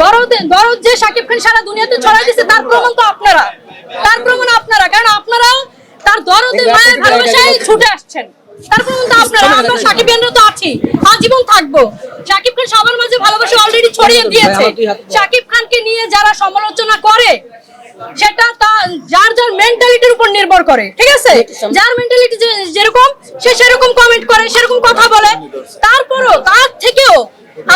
দরদ দরদ যে শাকিব খান সারা দুনিয়াতে ছড়াই দিচ্ছে তার প্রমাণ তো আপনারা। তার প্রমাণ আপনারা কারণ আপনারাও তার দরদের মায়ের ভালোবাসায় ছুটে আসছেন। তার প্রমাণ তো আপনারা আমরা সাকিবিয়ানরা তো আছি আজীবন থাকব। শাকিব খান সবার মাঝে ভালোবাসা অলরেডি ছড়িয়ে দিয়েছে। শাকিব খানকে নিয়ে যারা সমালোচনা করে সেটা যার যার মেন্টালিটির উপর নির্ভর করে ঠিক আছে? যার মেন্টালিটি যেরকম সে সেরকম কমেন্ট করে সেরকম কথা বলে। তারপরও তার থেকেও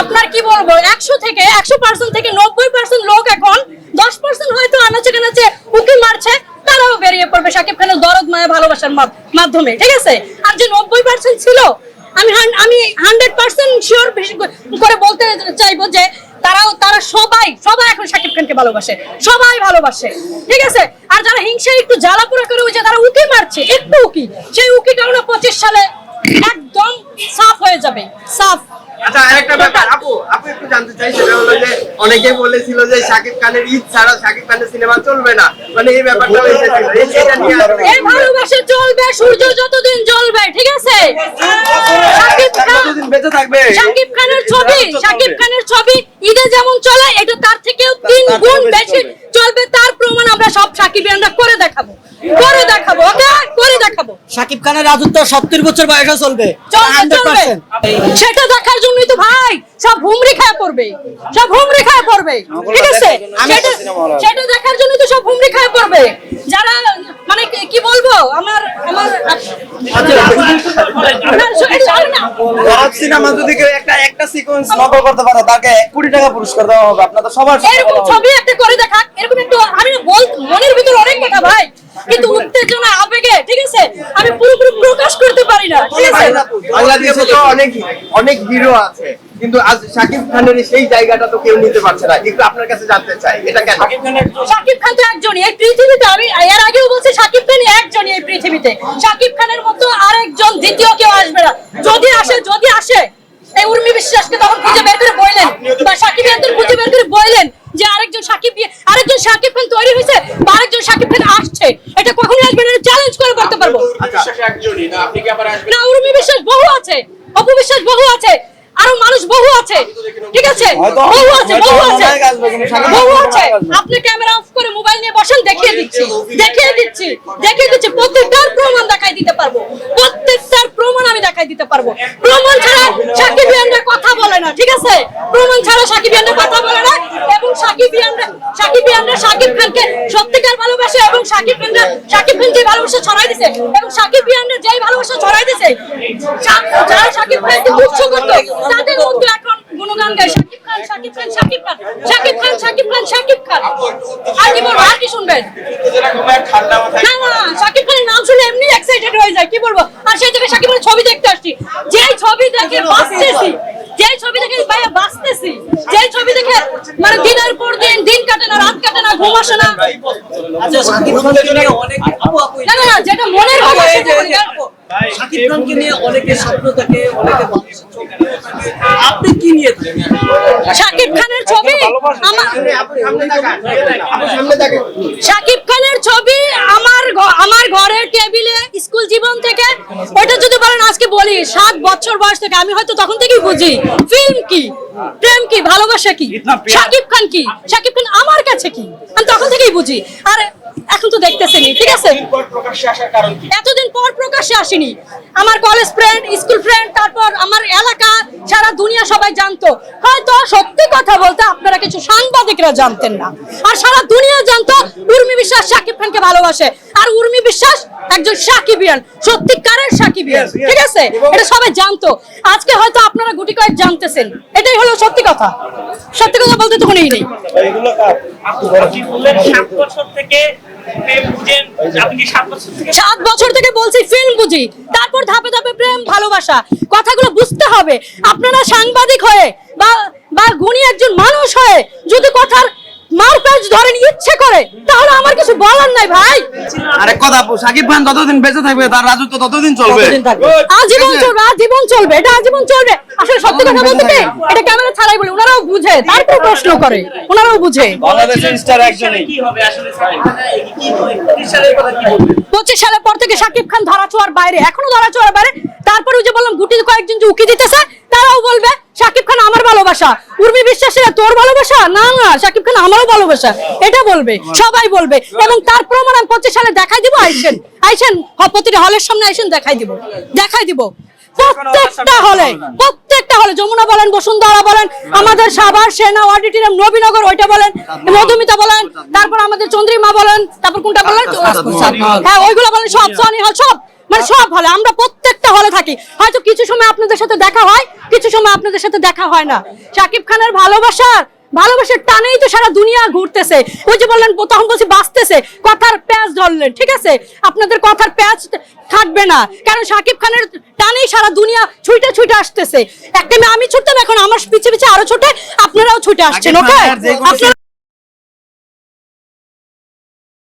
আপনার কি বলব, একশো থেকে, একশো পার্সেন্ট থেকে নব্বই পার্সেন্ট লোক এখন, দশ পার্সেন্ট হয়তো আনাচে কানাচে উকি মারছে, তারাও বেরিয়ে পড়বে শাকিব খানের দরদ, মায়া, ভালোবাসার মাধ্যমে, ঠিক আছে? আর যে নব্বই পার্সেন্ট ছিল, আমি আমি হান্ড্রেড পার্সেন্ট শিওর করে বলতে চাইব যে তারাও তারা সবাই সবাই এখন শাকিব খানকে ভালোবাসে। সবাই ভালোবাসে, ঠিক আছে? আর যারা হিংসা একটু জ্বালাপুরা করে হয়েছে তারা উকি মারছে, একটু উকি সেই উকিটা হলো পঁচিশ সালে একদম সাফ হয়ে যাবে, সাফ। আচ্ছা আরেকটা জানতে চাই সেটা হলো যে অনেকে বলেছিল যে শাকিব খানের ঈদ ছাড়া শাকিব খানের সিনেমা চলবে না। মানে এই ব্যাপারটা এই ভালোবাসা চলবে সূর্য যতদিন জ্বলবে ঠিক আছে? শাকিব খান বেঁচে থাকবে। শাকিব খানের ছবি শাকিব খানের ছবি ঈদে যেমন চলে এটা তার থেকেও তিন গুণ বেশি চলবে। তার প্রমাণ আমরা সব সাকিবিয়ানরা করে দেখাবো। করে দেখাবো ওকে? করে দেখাবো। সাকিব খানের রাজত্ব সত্তর বছর বয়সে চলবে। চলবে চলবে। সেটা দেখার জন্যই তো ভাই সব হুমরি খায় পড়বে সব খায় পড়বে। ঠিক আছে? সেটা দেখার জন্য তো সব খায় পড়বে। যারা মানে কি- বলব? আমার আমার না, sorry না। গরব সিনেমা যদি কেউ একটা একটা সিকোয়েন্স নকল করতে পারে তাকে এক কোটি টাকা পুরস্কার দেওয়া হবে। আপনাদের সবার এরকম ছবি একটা করে দেখা। এরকম একটু আমি বল মনের ভিতর অনেক কথা ভাই। কিন্তু উত্তেজনা আবেগে ঠিক আছে? আমি পুরোপুরি প্রকাশ করতে পারি না। ঠিক আছে? বাংলাদেশে তো অনেক অনেক হিরো আছে। কিন্তু আজ শাকিব খানের সেই জায়গাটা তো কেউ নিতে পারছে না। একটু আপনার কাছে জানতে চাই এটা কেন? শাকিব খান তো একজনই। এই পৃথিবীতে আমি এর আগেও বলছি শাকিব খানই একজনই এই পৃথিবীতে। শাকিব খানের মতো আরেকজন দ্বিতীয় কেউ আসবে না। যদি আসে যদি আসে এই উর্মি বিশ্বাসকে তখন খুঁজে বের করে বললেন। বা শাকিব খানকে খুঁজে বের করে বললেন যে আরেকজন শাকিব আরেকজন শাকিব খান তৈরি হয়েছে বা আরেকজন শাকিব খান আসছে। এটা কখনই আসবে না চ্যালেঞ্জ করে বলতে পারব। না উর্মি বিশ্বাস বহু আছে। অপু বিশ্বাস বহু আছে। আরও মানুষ বহু আছে। ঠিক আছে? বহু আছে বহু আছে। বহু আছে। আপনি ক্যামেরা অফ করে মোবাইল নিয়ে বসেন দেখিয়ে দিচ্ছি। দেখিয়ে দিচ্ছি। দেখিয়ে দিচ্ছি। প্রত্যেকটার প্রমাণ দেখাই দিতে পারব। প্রত্যেকটার প্রমাণ আমি দেখাই দিতে পারব। প্রমাণ ছাড়া সাকিব ইয়ানরা কথা বলে না ঠিক আছে? প্রমাণ ছাড়া সাকিব ইয়ানরা কথা বলে না এবং সাকিব ইয়ানরা সাকিব ইয়ানরা সাকিব খানকে সত্যিকার ভালোবাসে এবং সাকিব খানরা সাকিব খান যে ভালোবাসা ছড়াই দিছে এবং সাকিব ইয়ানরা যেই ভালোবাসা ছড়াই দিছে তাদের মধ্যে এখন গুণগান গায় সাকিব খান সাকিব খান সাকিব খান সাকিব খান সাকিব খান সাকিব খান আর কি বলব আর কি শুনবেন। না না সাকিব খানের নাম শুনে এমনি এক্সাইটেড হয়ে যায় কি বলব? আর সেই জায়গায় সাকিব খানের ছবি দেখতে আসছি। যেই ছবি দেখে বাঁচতেছি যেই ছবি দেখে ভাইয়া বাঁচতেছি যেই ছবি দেখে মানে দিনের পর দিন দিন কাটে না রাত কাটে না ঘুম আসে না। আচ্ছা সাকিব খানকে নিয়ে অনেক আপু আপু না না না যেটা মনের কথা সাকিব খানকে নিয়ে অনেকে স্বপ্ন থাকে অনেকে। আপনি কি নিয়ে থাকেন? শাকিব খানের ছবি? শাকিব খানের ছবি আমার আমার ঘরের টেবিলে স্কুল জীবন থেকে। ওইটা যদি বলেন আজকে বলি সাত বছর বয়স থেকে। আমি হয়তো তখন থেকেই বুঝি। ফিল্ম কি? প্রেম কি? ভালোবাসা কি? শাকিব খান কি? শাকিব খান আমার কাছে কি? আমি তখন থেকেই বুঝি। আর এখন তো দেখতেছেনি ঠিক আছে? এতদিন পর প্রকাশ্যে আসেনি। আমার কলেজ ফ্রেন্ড স্কুল ফ্রেন্ড তারপর আমার এলাকা সারা দুনিয়া সবাই জানতো। হয়তো সত্যি কথা বলতে আপনারা কিছু সাংবাদিকরা জানতেন না। আর সারা দুনিয়া জানতো উর্মি বিশ্বাস সাকিব খানকে ভালোবাসে। আর উর্মি বিশ্বাস একজন সাকিবিয়ান সত্যিকারের সাকিবিয়ান। ঠিক আছে? এটা সবাই জানতো। আজকে হয়তো আপনারা গুটি কয়েক জানতেছেন। এটাই হলো সত্যি কথা। সত্যি কথা বলতে তো কোনোই নেই। আপনি বললেন সাত বছর থেকে প্রেম বুঝেন। আপনি কি সাত বছর সাত বছর থেকে বলছি ফিল্ম বুঝি। তারপর ধাপে ধাপে প্রেম ভালোবাসা। কথাগুলো বুঝতে হবে। আপনারা সাংবাদিক হয়ে বা বা গুণী একজন মানুষ হয়ে যদি কথার মারপ্যাচ ধরেন ইচ্ছে করে তাহলে আমার কিছু বলার নাই ভাই। আরে কথা আপু খান যতদিন বেঁচে থাকবে তার রাজত্ব ততদিন চলবে। আজীবন চলবে আজীবন চলবে এটা আজীবন চলবে। আসলে সত্যি কথা বলতে কি? এটা ক্যামেরা ছাড়াই বলে ওনারাও বুঝে তারপর প্রশ্ন করে ওনারাও বুঝে। বাংলাদেশের স্টার একজনই। কি হবে আসলে সাকিব খান কি পঁচিশ সালের কথা কি বলবেন পঁচিশ সালের পর থেকে সাকিব খান ধরা ছোঁয়ার বাইরে এখনও ধরা ছোঁয়ার বাইরে। তারপরে ওই যে বললাম গুটি কয়েকজন যে উকি দিতেছে তারাও বলবে শাকিব খান আমার ভালোবাসা। উর্মি বিশ্বাসের তোর ভালোবাসা? না না শাকিব খান আমারও ভালোবাসা। এটা বলবে সবাই বলবে। এবং তার প্রমাণ আমি পঁচিশ সালে দেখাই দিব আইসেন আইসেন প্রতিটা হলের সামনে আইসেন দেখাই দিব দেখাই দিব। প্রত্যেকটা হলে প্রত্যেকটা হলে যমুনা বলেন বসুন্ধরা বলেন আমাদের সাভার সেনা অডিটোরিয়াম নবীনগর ওইটা বলেন মধুমিতা বলেন তারপর আমাদের চন্দ্রিমা বলেন তারপর কোনটা বলেন। হ্যাঁ ওইগুলো বলেন সব সনি হল সব। মানে সব হলে আমরা প্রত্যেকটা হলে থাকি। হয়তো কিছু সময় আপনাদের সাথে দেখা হয় কিছু সময় আপনাদের সাথে দেখা হয় না। শাকিব খানের ভালোবাসার ভালোবাসার টানেই তো সারা দুনিয়া ঘুরতেছে। ওই যে বললেন তখন বলছি বাঁচতেছে। কথার প্যাচ ধরলেন ঠিক আছে? আপনাদের কথার প্যাচ থাকবে না। কারণ শাকিব খানের টানেই সারা দুনিয়া ছুটে ছুটে আসতেছে। একটা আমি ছুটতাম এখন আমার পিছে পিছে আরও ছুটে আপনারাও ছুটে আসছেন ওকে